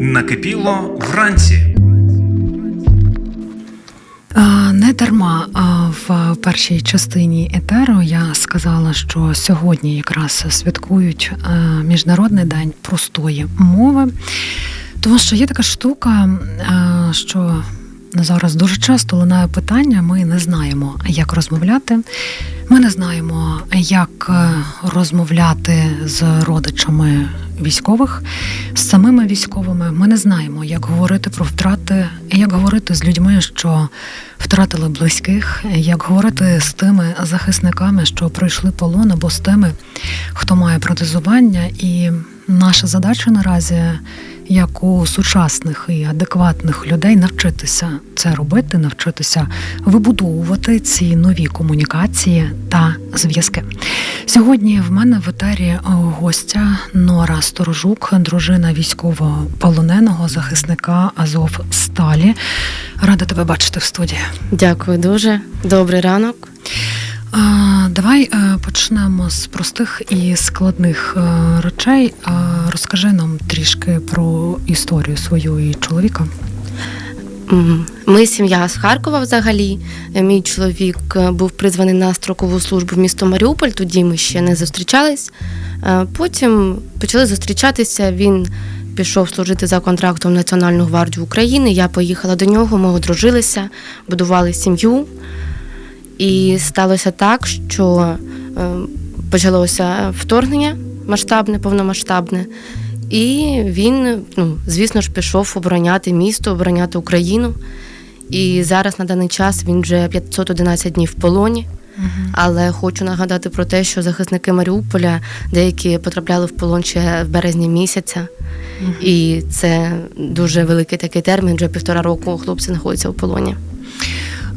Накипіло вранці. Не дарма в першій частині етеру я сказала, що сьогодні якраз святкують Міжнародний день простої мови, тому що є така штука, а, що зараз дуже часто лунає питання: ми не знаємо, як розмовляти. Ми не знаємо, як е, розмовляти з родичами військових, з самими військовими. Ми не знаємо, як говорити про втрати, як говорити з людьми, що втратили близьких, як говорити з тими захисниками, що пройшли полон, або з тими, хто має протезування. І наша задача наразі, як у сучасних і адекватних людей, навчитися це робити, навчитися вибудовувати ці нові комунікації та зв'язки. Сьогодні в мене в етері гостя Нора Сторожук, дружина військового полоненого захисника Азов Сталі. Рада тебе бачити в студії. Дякую дуже. Добрий ранок. Давай е, почнемо з простих і складних е, речей. Розкажи нам трішки про історію свою і чоловіка. Ми сім'я з Харкова взагалі. Е, Мій чоловік був призваний на строкову службу в місто Маріуполь, тоді ми ще не зустрічались. Потім почали зустрічатися. Він пішов служити за контрактом в Національну гвардію України. Я поїхала до нього, ми одружилися, будували сім'ю. І сталося так, що е, почалося вторгнення масштабне, повномасштабне. І він, ну, звісно ж, пішов обороняти місто, обороняти Україну. І зараз на даний час він вже 511 днів в полоні. Але хочу нагадати про те, що захисники Маріуполя деякі потрапляли в полон ще в березні місяця. І це дуже великий такий термін, вже півтора року хлопці знаходяться в полоні.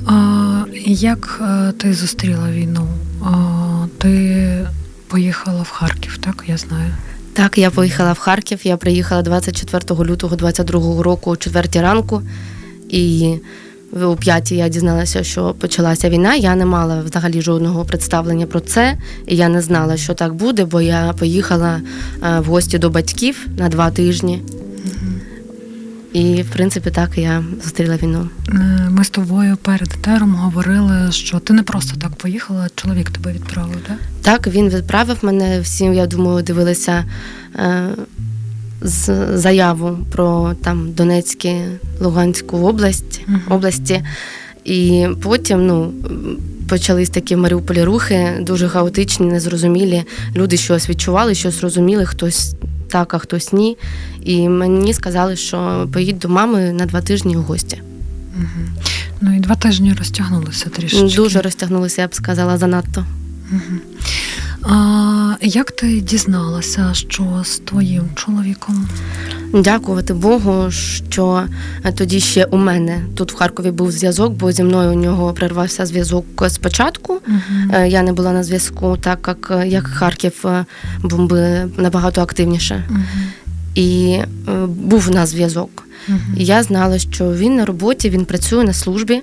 А, Як е, ти зустріла війну? А, Ти поїхала в Харків, так я знаю. Так, я поїхала в Харків. Я приїхала 24 лютого 22 року о 4 ранку, і о 5 я дізналася, що почалася війна. Я не мала взагалі жодного представлення про це, і я не знала, що так буде, бо я поїхала е, в гості до батьків на два тижні. І, в принципі, так я зустріла війну. Е, Ми з тобою перед етером говорили, що ти не просто так поїхала, чоловік тебе відправив, так? Так, він відправив мене. Всі, я думаю, дивилися е, з заяву про там Донецьку, Луганську область, Мгм. області. І потім ну, почались такі в Маріуполі рухи, дуже хаотичні, незрозумілі. Люди щось відчували, щось розуміли, хтось так, а хтось ні. І мені сказали, що поїдь до мами на два тижні у гості. Угу. Ну і два тижні розтягнулися трішечки. Дуже розтягнулися, я б сказала, занадто. Угу. А, як ти дізналася, що з твоїм чоловіком? Дякувати Богу, що е, тоді ще у мене тут в Харкові був зв'язок, бо зі мною у нього прервався зв'язок спочатку. Е, Я не була на зв'язку, так як, як Харків е, бомби набагато активніше. Угу. І був у нас зв'язок. Угу. І я знала, що він на роботі, він працює на службі,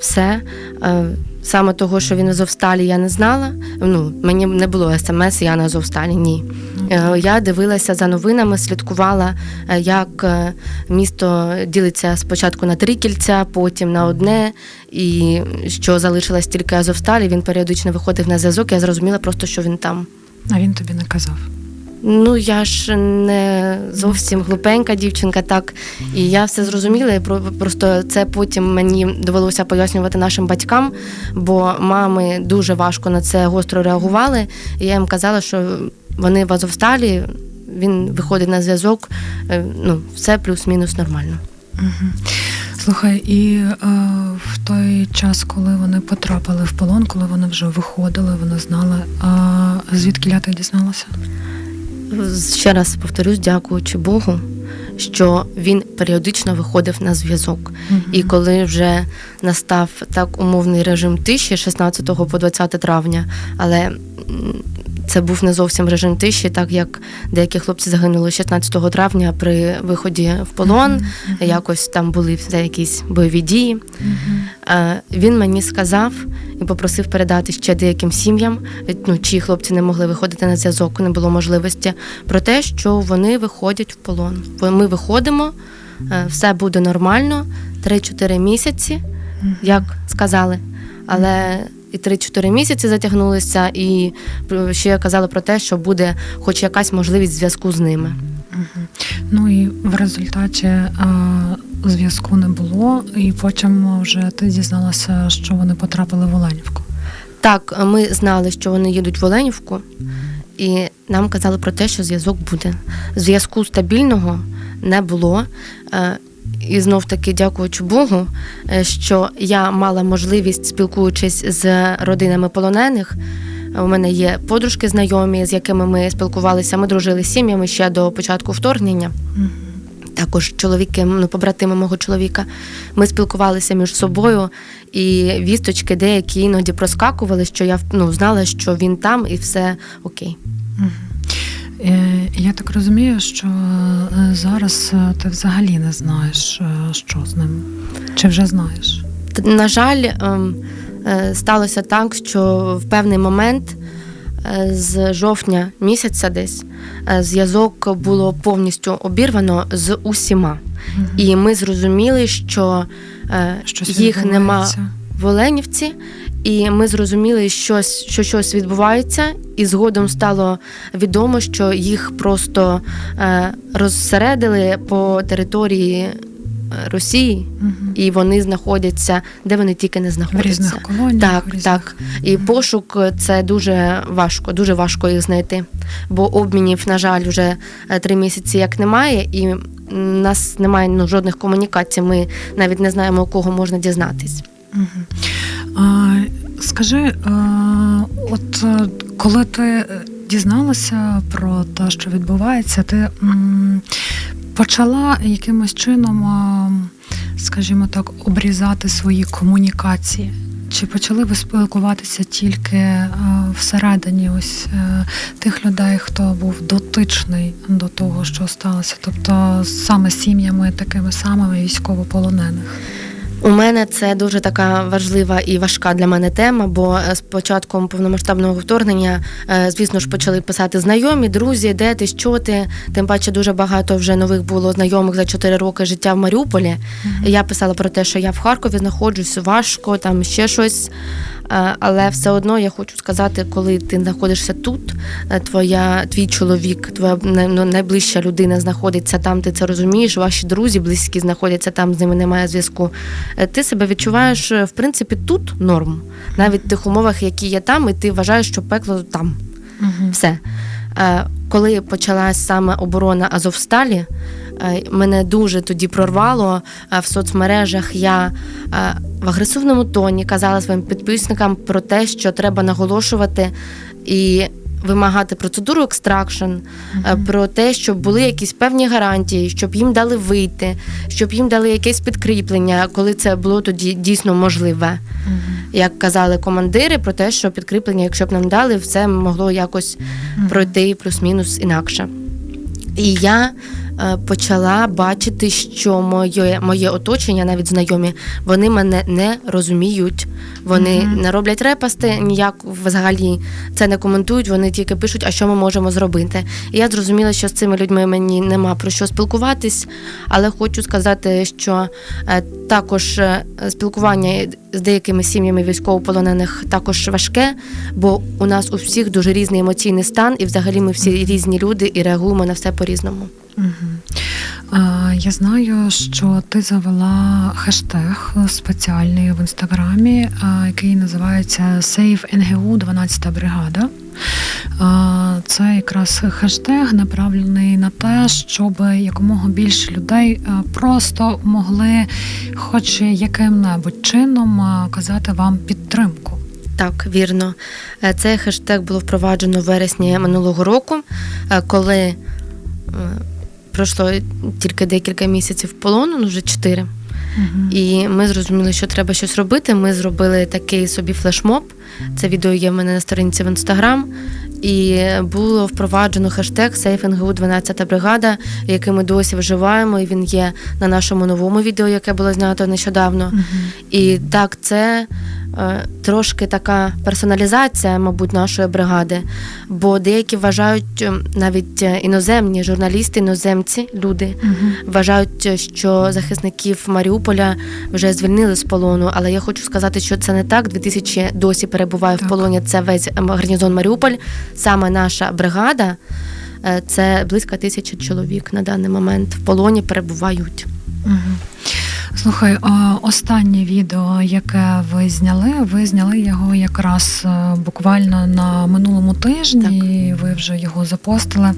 все. Саме того, що він Азовсталі, я не знала. Ну, мені не було смс, я на Азовсталі, ні. Е, Я дивилася за новинами, слідкувала, е, як е, місто ділиться спочатку на три кільця, потім на одне, і що залишилась тільки Азовсталі. Він періодично виходив на зв'язок. Я зрозуміла просто, що він там. А він тобі не казав. Ну, я ж не зовсім глупенька дівчинка, так. І я все зрозуміла. і Просто це потім мені довелося пояснювати нашим батькам, бо мами дуже важко на це гостро реагували. І я їм казала, що вони в Азовсталі, він виходить на зв'язок, е, ну, все плюс-мінус нормально. Угу. Слухай, і е, в той час, коли вони потрапили в полон, коли вони вже виходили, вони знали, а звідки ти дізналася? Ще раз повторюсь, дякуючи Богу, що він періодично виходив на зв'язок. Мгм. І коли вже настав так умовний режим тиші 16 по 20 травня, але це був не зовсім режим тиші, так як деякі хлопці загинули 16 травня при виході в полон. Якось там були якісь бойові дії. Е, Він мені сказав і попросив передати ще деяким сім'ям, е, ну, чиї хлопці не могли виходити на зв'язок, не було можливості, про те, що вони виходять в полон. Ми виходимо, е, все буде нормально, 3-4 місяці, як сказали. Але і 3-4 місяці затягнулися, і е, ще казали про те, що буде хоч якась можливість зв'язку з ними. Ну і в результаті е, зв'язку не було, і потім вже ти дізналася, що вони потрапили в Оленівку. Так, ми знали, що вони їдуть в Оленівку, і нам казали про те, що зв'язок буде. Зв'язку стабільного не було. І знов таки дякуючи Богу, е, що я мала можливість, спілкуючись з родинами полонених. У мене є подружки знайомі, з якими ми спілкувалися. Ми дружили з сім'ями ще до початку вторгнення. Також чоловіки, ну, побратими мого чоловіка. Ми спілкувалися між собою, і вісточки деякі іноді проскакували, що я ну, знала, що він там і все окей. Е, Я так розумію, що е, зараз е, ти взагалі не знаєш, що з ним. Чи вже знаєш? На жаль, ем, сталося так, що в певний момент з жовтня місяця десь зв'язок було повністю обірвано з усіма. І ми зрозуміли, що Щось їх нема відбувається? В Оленівці, і ми зрозуміли, щось, що щось відбувається, і згодом стало відомо, що їх просто е, розсередили по території е, Росії, Мгм. і вони знаходяться, де вони тільки не В різних колоніях. Так, в різних... так. І пошук це дуже важко, дуже важко їх знайти. Бо обмінів, на жаль, вже е, три місяці як немає, і нас немає ну, жодних комунікацій. Ми навіть не знаємо, у кого можна дізнатись. Скажи, от е, коли ти е, дізналася про те, що відбувається, ти почала якимось чином, скажімо так, обрізати свої комунікації? Чи почали ви спілкуватися тільки е, всередині ось тих людей, хто був дотичний до того, що сталося? Тобто саме сім'ями такими самими військовополонених? У мене це дуже така важлива і важка для мене тема, бо е, з початком повномасштабного вторгнення, е, звісно ж, почали писати знайомі, друзі, де ти, що ти. Тим паче дуже багато вже нових було знайомих за 4 роки життя в Маріуполі. Я писала про те, що я в Харкові знаходжусь, важко, там ще щось. Е, Але все одно я хочу сказати, коли ти знаходишся тут, е, твоя, твій чоловік, твоя ну, найближча людина знаходиться там, ти це розумієш, ваші друзі близькі знаходяться там, з ними немає зв'язку. Е, Ти себе відчуваєш, в принципі, тут норм, навіть в тих умовах, які є там, і ти вважаєш, що пекло там. Мгм. Все. Коли почалась саме оборона Азовсталі, мене дуже тоді прорвало е, в соцмережах. Я е, в агресивному тоні казала своїм підписникам про те, що треба наголошувати і вимагати процедуру екстракшн, е, про те, щоб були якісь певні гарантії, щоб їм дали вийти, щоб їм дали якесь підкріплення, коли це було тоді дійсно можливе як казали командири, про те, що підкріплення, якщо б нам дали, все могло якось пройти плюс-мінус інакше. І я е, почала бачити, що моє, моє оточення, навіть знайомі, вони мене не розуміють. Вони Мгм. не роблять репасти, ніяк взагалі це не коментують. Вони тільки пишуть, а що ми можемо зробити. І я зрозуміла, що з цими людьми мені нема про що спілкуватись, але хочу сказати, що е, також е, спілкування з деякими сім'ями військовополонених також важке, бо у нас у всіх дуже різний емоційний стан, і взагалі ми всі різні люди і реагуємо на все по-різному. Мгм. А, Я знаю, що ти завела хештег спеціальний в інстаграмі, який називається Save НГУ 12 бригада. Це якраз хештег направлений на те, щоб якомога більше людей просто могли, хоч яким-небудь чином, казати вам підтримку. Так, вірно. Е, Цей хештег було впроваджено в вересні минулого року, е, коли е, пройшло тільки декілька місяців полону, ну вже чотири. Мгм. І ми зрозуміли, що треба щось робити. Ми зробили такий собі флешмоб. Це відео є в мене на сторінці в інстаграм. І було впроваджено хештег «SafeNGU 12 бригада, який ми досі вживаємо. І він є на нашому новому відео, яке було знято нещодавно. І так, це трошки така персоналізація, мабуть, нашої бригади. Бо деякі вважають е, навіть е, іноземні журналісти, іноземці, люди вважають, е, що захисників Маріуполя вже звільнили з полону. Але я хочу сказати, що це не так. 2000 досі перебуває Так. в полоні. Це весь ем, гарнізон Маріуполь. Саме наша бригада. е, Це близько тисячі чоловік на даний момент в полоні перебувають. Мгм. Слухай, останнє відео, яке ви зняли, ви зняли його якраз е, буквально на минулому тижні. і Ви вже його запостили,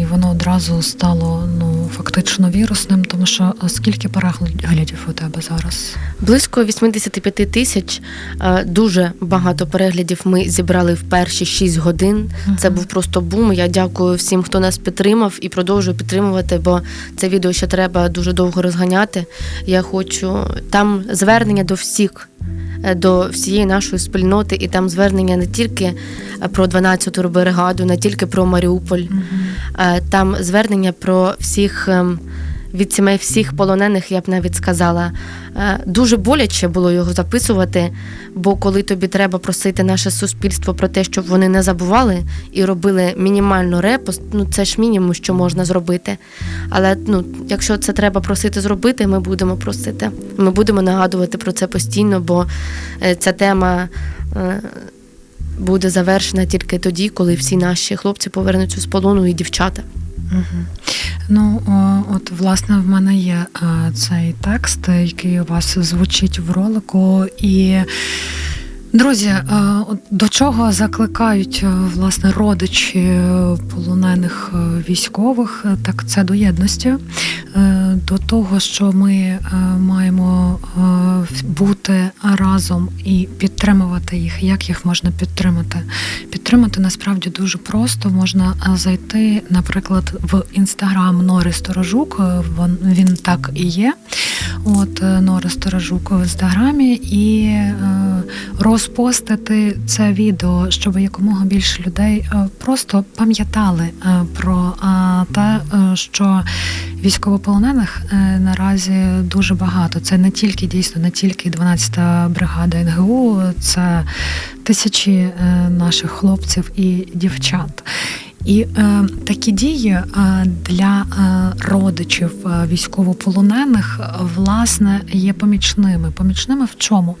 і воно одразу стало ну фактично вірусним, тому що скільки переглядів у тебе зараз? Близько 85 тисяч. Е, Дуже багато переглядів ми зібрали в перші 6 годин. Це був просто бум. Я дякую всім, хто нас підтримав і продовжує підтримувати, бо це відео ще треба дуже довго розганяти. Я хочу там звернення до всіх. Е, До всієї нашої спільноти, і там звернення не тільки е, про 12-ту бригаду, не тільки про Маріуполь, mm-hmm. там звернення про всіх ем, від сімей всіх полонених, я б навіть сказала. Е, Дуже боляче було його записувати, бо коли тобі треба просити наше суспільство про те, щоб вони не забували і робили мінімально репост, ну це ж мінімум, що можна зробити. Але ну, якщо це треба просити зробити, ми будемо просити. Ми будемо нагадувати про це постійно, бо е, ця тема. е, Буде завершена тільки тоді, коли всі наші хлопці повернуться з полону і дівчата. Мгм. Ну, от власне в мене є е, цей текст, який у вас звучить в ролику. І друзі, е, до чого закликають е, власне родичі е, полонених військових, так це до єдності, до того, що ми маємо бути разом і підтримувати їх. Як їх можна підтримати? Підтримати насправді дуже просто. Можна зайти, наприклад, в інстаграм Нори Сторожук. він так і є. От е, Нора Сторожук в інстаграмі і е, розпостити це відео, щоб якомога більше людей е, просто пам'ятали про те, що військовополонених наразі дуже багато. Це не тільки дійсно, не тільки 12-та бригада НГУ, це тисячі наших хлопців і дівчат. І е, такі дії е, для е, родичів е, військовополонених власне є помічними. Помічними в чому?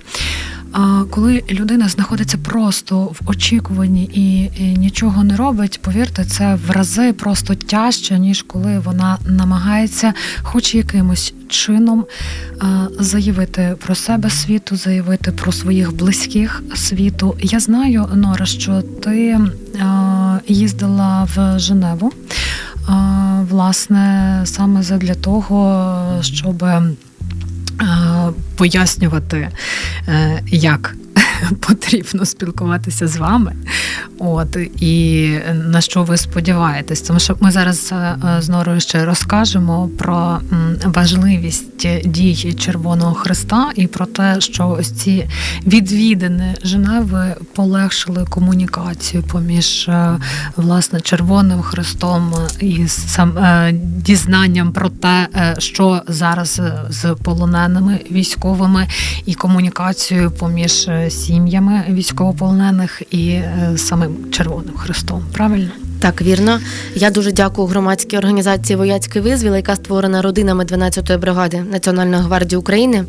Коли людина знаходиться просто в очікуванні і, і нічого не робить, повірте, це в рази просто тяжче, ніж коли вона намагається, хоч якимось чином, е, заявити про себе світу, заявити про своїх близьких світу. Я знаю, Нора, що ти е, їздила в Женеву, е, власне, саме задля того, щоб пояснювати, е, як потрібно спілкуватися з вами. От і на що ви сподіваєтесь? Тому що ми зараз е, з Норою ще розкажемо про важливість дій Червоного Христа і про те, що ось ці відвідини Женеви полегшили комунікацію поміж е, власне Червоним Христом і сам е, дізнанням про те, е, що зараз е, з полоненими військовими, і комунікацією поміж е, сім'ями військовополонених і е, самим Червоним Христом. Правильно? Так, вірно. Я дуже дякую громадській організації Вояцький визвіл, яка створена родинами 12-ї бригади Національної гвардії України.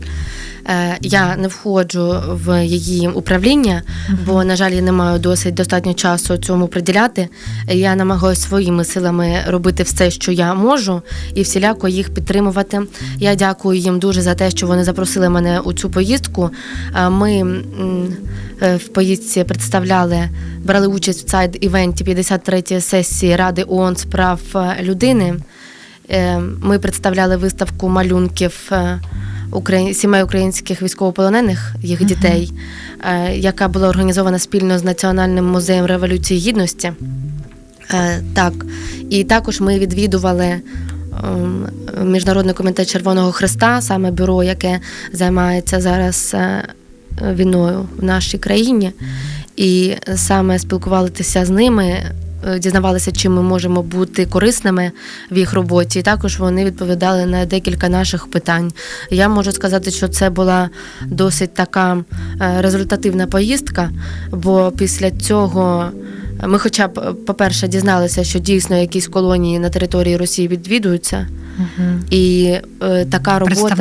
Е, Я не входжу в її управління, бо, на жаль, я не маю досить достатньо часу цьому приділяти. Я намагаюся своїми силами робити все, що я можу, і всіляко їх підтримувати. Я дякую їм дуже за те, що вони запросили мене у цю поїздку. Е, Ми е, в поїздці представляли, брали участь в сайд івенті 53-ї сесії Ради ООН з прав людини. Ми представляли виставку малюнків украї- сімей українських військовополонених, їх Мгм. дітей, е, яка була організована спільно з Національним музеєм Революції Гідності. Е, Так, і також ми відвідували ем, Міжнародний комітет Червоного Христа, саме бюро, яке займається зараз е, війною в нашій країні. І саме спілкувалися з ними, дізнавалися, чим ми можемо бути корисними в їх роботі. І також вони відповідали на декілька наших питань. Я можу сказати, що це була досить така е, результативна поїздка, бо після цього. Ми, хоча б, по-перше, дізналися, що дійсно якісь колонії на території Росії відвідуються, Угу. і е, така робота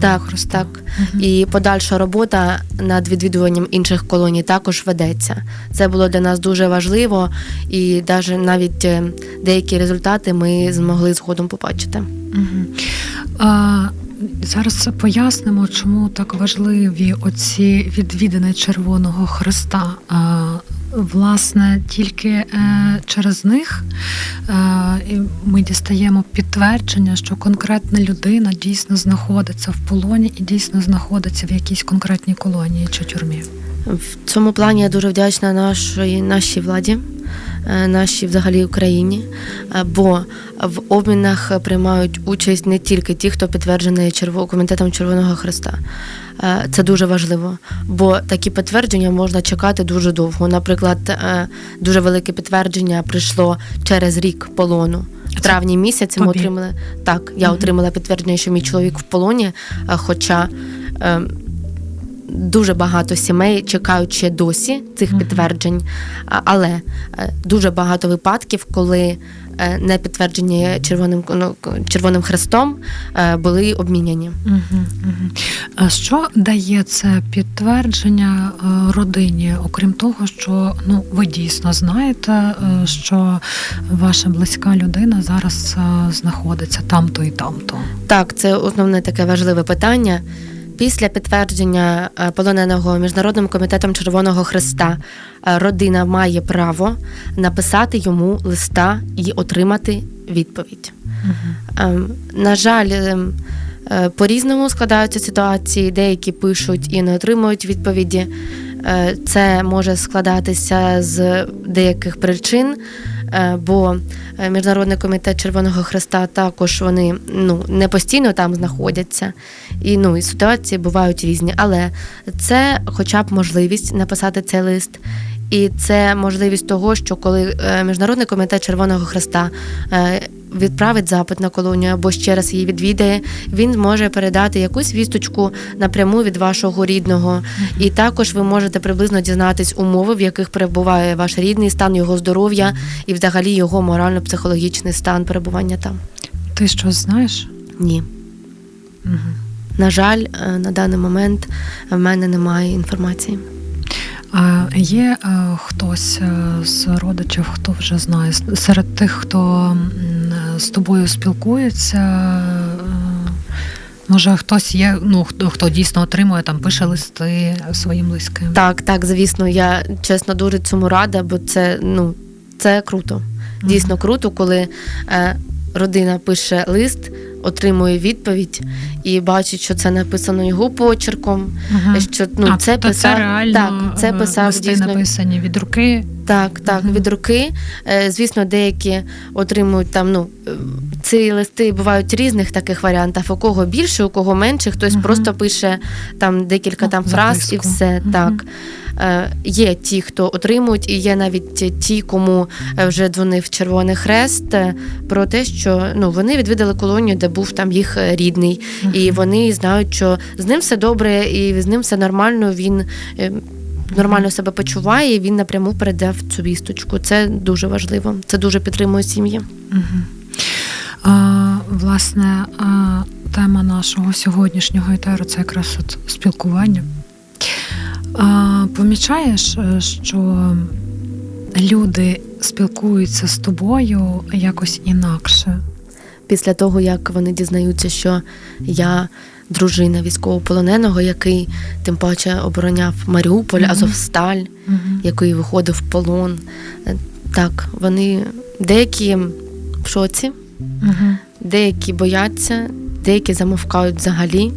так, так. Мгм. І подальша робота над відвідуванням інших колоній також ведеться. Це було для нас дуже важливо, і навіть е, деякі результати ми змогли згодом побачити. Мгм. А, зараз пояснимо, чому так важливі оці відвідини Червоного Христа. Власне, тільки е, через них е, ми дістаємо підтвердження, що конкретна людина дійсно знаходиться в полоні і дійсно знаходиться в якійсь конкретній колонії чи тюрмі. В цьому плані я дуже вдячна нашій, нашій владі, е, нашій взагалі Україні, е, бо в обмінах приймають участь не тільки ті, хто підтверджений Черво- комітетом Червоного Христа. Е, Це дуже важливо, бо такі підтвердження можна чекати дуже довго. Наприклад, дуже велике підтвердження прийшло через рік полону. В травні місяці ми тобі? отримали так. Я Мгм. отримала підтвердження, що мій чоловік в полоні, хоча. Дуже багато сімей чекають ще досі цих підтверджень, але е, дуже багато випадків, коли е, не підтверджені червоним ну, червоним хрестом е, були обміняні. Угу, угу. А що дає це підтвердження родині, окрім того, що ну ви дійсно знаєте, що ваша близька людина зараз знаходиться там-то і там-то. Так, це основне таке важливе питання. Після підтвердження е, полоненого міжнародним комітетом Червоного Христа е, родина має право написати йому листа і отримати відповідь. Ем, На жаль, ем, е, по-різному складаються ситуації. Деякі пишуть і не отримують відповіді. Це може складатися з деяких причин, бо е, Міжнародний комітет Червоного Хреста також вони ну, не постійно там знаходяться. І, ну, і ситуації бувають різні. Але це хоча б можливість написати цей лист. І це можливість того, що коли е, Міжнародний комітет Червоного Христа е, відправить запит на колонію або ще раз її відвідає, він зможе передати якусь вісточку напряму від вашого рідного. І також ви можете приблизно дізнатись умови, в яких перебуває ваш рідний стан його здоров'я і взагалі його морально-психологічний стан перебування там. Ти щось знаєш? Ні. Угу. На жаль, е, на даний момент в мене немає інформації. А є е, хтось е, з родичів, хто вже знає серед тих, хто з тобою спілкується. е, Може, хтось є, ну хто, хто дійсно отримує там, пише листи своїм близьким. Так, так, звісно, я чесно дуже цьому рада, бо це ну це круто. Дійсно круто, коли е, родина пише лист, отримує відповідь і бачить, що це написано його почерком. Мгм. Що ну а, це тобто писав це реально так, це е, писав листи дійсно написані від руки. так, так, Мгм. від руки. Е, Звісно, деякі отримують там. Ну е, ці листи бувають різних таких варіантів. У кого більше, у кого менше. Хтось Мгм. просто пише там декілька Ну, там фраз і все. Мгм. Так є ті, хто отримують, і є навіть ті, кому е, вже дзвонив Червоний Хрест е, про те, що ну вони відвідали колонію, де був там їх е, рідний, і вони знають, що з ним все добре, і з ним все нормально. Він е, нормально себе почуває, і він напряму передав цю вісточку. Це дуже важливо. Це дуже підтримує сім'ї. А, власне, а, тема нашого сьогоднішнього етеру це якраз от спілкування. А, помічаєш, е, що люди спілкуються з тобою якось інакше. Після того, як вони дізнаються, що я дружина військовополоненого, який тим паче обороняв Маріуполь, Мгм. Азовсталь, Угу. який виходив в полон. Е, Так, вони деякі в шоці, Угу. деякі бояться, деякі замовкають взагалі.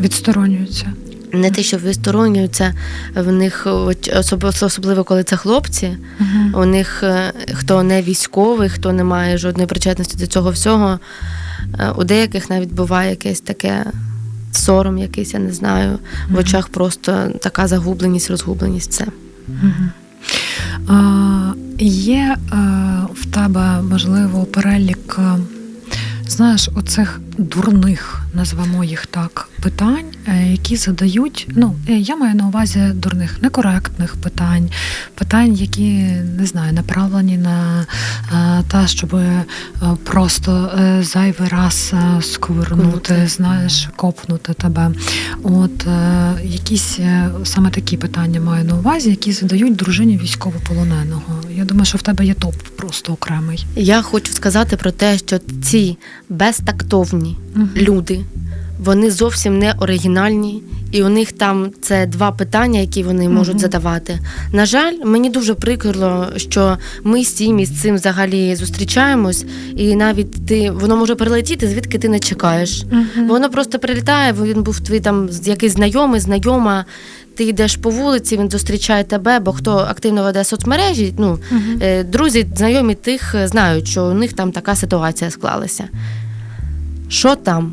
Відсторонюються. Не те, що відсторонюються, в них особливо коли це хлопці. Угу. У них е, хто не військовий, хто не має жодної причетності до цього всього. е, У деяких навіть буває якесь таке сором, якийсь, я не знаю. В очах просто така загубленість, розгубленість. Це Угу. А, Є е, в тебе, можливо, перелік, знаєш, оцих дурних, назвемо їх так, питань, е, які задають. Ну, е, я маю на увазі дурних, некоректних питань, питань, які не знаю, направлені на те, щоб е, просто зайвий раз сковернути, знаєш, копнути тебе. От якісь саме такі питання маю на увазі, які задають дружині військовополоненого. Я думаю, що в тебе є топ просто окремий. Я хочу сказати про те, що ці безтактовні Мгм. люди, вони зовсім не оригінальні, і у них там це два питання, які вони можуть Мгм. задавати. На жаль, мені дуже прикро, що ми з цим і з цим взагалі зустрічаємось, і навіть ти воно може прилетіти, звідки ти не чекаєш. Воно просто прилітає, він був твій там якийсь знайомий, знайома. Ти йдеш по вулиці, він зустрічає тебе, бо хто активно веде соцмережі, ну. Е, Друзі, знайомі тих е, знають, що у них там така ситуація склалася. Що там?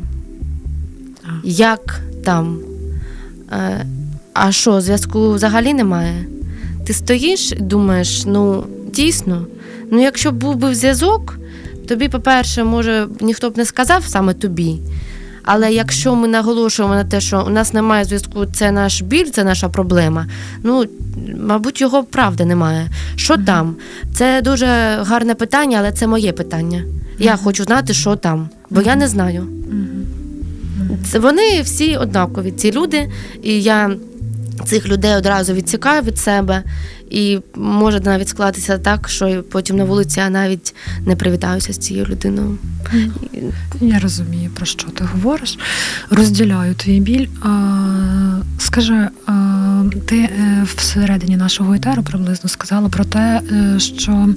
Як там? Е, А що, зв'язку взагалі немає? Ти стоїш і думаєш, ну, дійсно, ну якщо був би зв'язок, тобі, по-перше, може, ніхто б не сказав саме тобі. Але якщо ми наголошуємо на те, що у нас немає зв'язку, це наш біль, це наша проблема. Ну, мабуть, його правда немає. Що Мгм. там? Це дуже гарне питання, але це моє питання. Я хочу знати, що там, бо я не знаю. Це вони всі однакові, ці люди, і я цих людей одразу відсікаю від себе. І може навіть склатися так, що потім на вулиці я навіть не привітаюся з цією людиною. Я розумію, про що ти говориш. Розділяю твій біль. Скажи, ти е, всередині нашого етеру приблизно сказала про те, е, що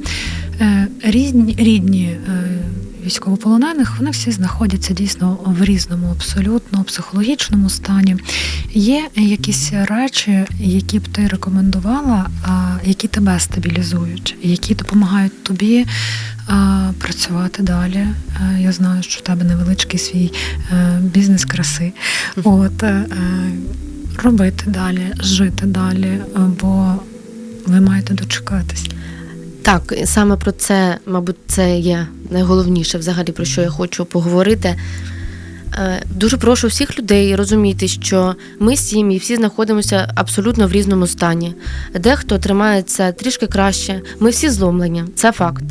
е, рідні, рідні військовополонених вони всі знаходяться дійсно в різному, абсолютно психологічному стані. Є якісь речі, які б ти рекомендувала, які тебе стабілізують, які допомагають тобі працювати далі. Я знаю, що в тебе невеличкий свій е, бізнес краси. От е, робити далі, жити далі, бо ви маєте дочекатись. Так, саме про це, мабуть, це є найголовніше взагалі, про що я хочу поговорити. Е, Дуже прошу всіх людей розуміти, що ми сім'ї всі знаходимося абсолютно в різному стані. Дехто тримається трішки краще, ми всі зломлені, це факт.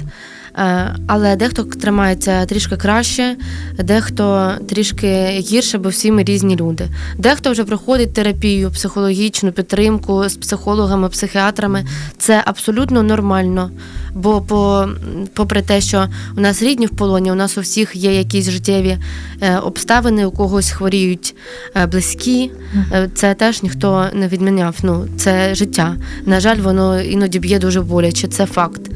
Е, Але дехто тримається трішки краще, дехто трішки гірше, бо всі ми різні люди. Дехто вже проходить терапію, психологічну підтримку з психологами, психіатрами. Це абсолютно нормально. Бо, по, попри те, що у нас рідні в полоні, у нас у всіх є якісь життєві е, обставини, у когось хворіють е, близькі. Це теж ніхто не відміняв. Ну, це життя. На жаль, воно іноді б'є дуже боляче, це факт.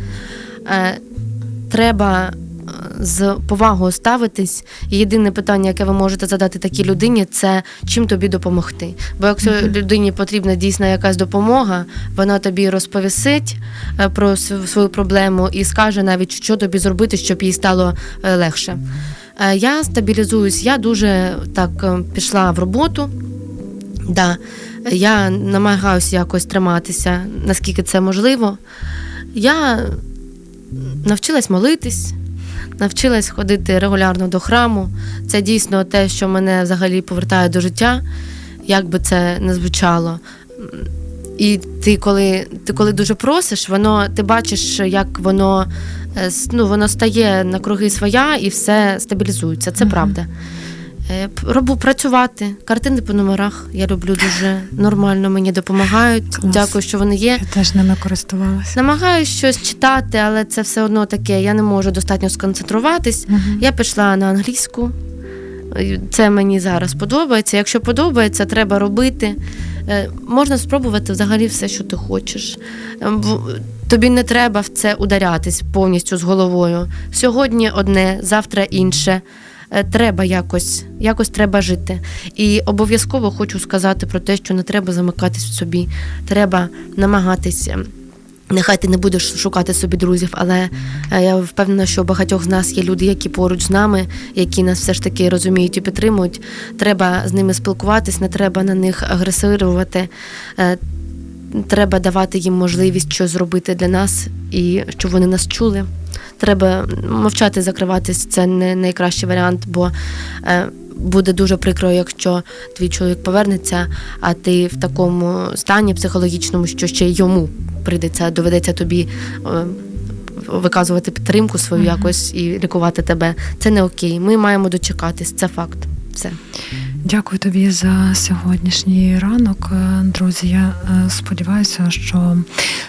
Треба е, з повагою ставитись. І єдине питання, яке ви можете задати такій людині, це чим тобі допомогти. Бо якщо людині потрібна дійсна якась допомога, вона тобі розповісить е, про свою проблему і скаже навіть, що тобі зробити, щоб їй стало е, легше. Я стабілізуюсь, я дуже так пішла в роботу. Да. Я намагаюся якось триматися, наскільки це можливо. Я навчилась молитись, навчилась ходити регулярно до храму. Це дійсно те, що мене взагалі повертає до життя, як би це не звучало. І ти, коли ти коли дуже просиш, воно ти бачиш, як воно е, ну, воно стає на круги своя і все стабілізується. Це Мгм. правда. Е, Робу працювати, картини по номерах. Я люблю дуже нормально, мені допомагають. Клас. Дякую, що вони є. Я теж ними користувалася. Намагаюсь щось читати, але це все одно таке. Я не можу достатньо сконцентруватись. Мгм. Я пішла на англійську. Це мені зараз подобається. Якщо подобається, треба робити. Е, Можна спробувати взагалі все, що ти хочеш. Е, Тобі не треба в це ударятись повністю з головою. Сьогодні одне, завтра інше. Е, Треба якось, якось треба жити. І обов'язково хочу сказати про те, що не треба замикатись в собі. Треба намагатися. Нехай ти не будеш шукати собі друзів, але е, я впевнена, що у багатьох з нас є люди, які поруч з нами, які нас все ж таки розуміють і підтримують. Треба з ними спілкуватись, не треба на них агресирувати. Е, треба давати їм можливість щось зробити для нас і щоб вони нас чули. Треба мовчати, закриватись це не найкращий варіант, бо е, буде дуже прикро, якщо твій чоловік повернеться, а ти в такому стані психологічному, що ще йому прийдеться, доведеться тобі. Е, Виказувати підтримку свою Мгм. якось і лікувати тебе. Це не окей. Ми маємо дочекатись. Це факт. Все. Дякую тобі за сьогоднішній ранок, Е, друзі. Я е, сподіваюся, що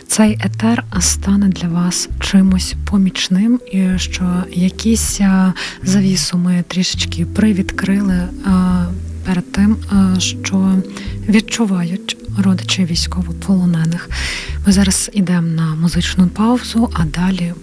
цей етер стане для вас чимось помічним, і що якісь е, завісу ми трішечки привідкрили перед тим, що відчувають родичі військовополонених. Ми зараз йдемо на музичну паузу, а далі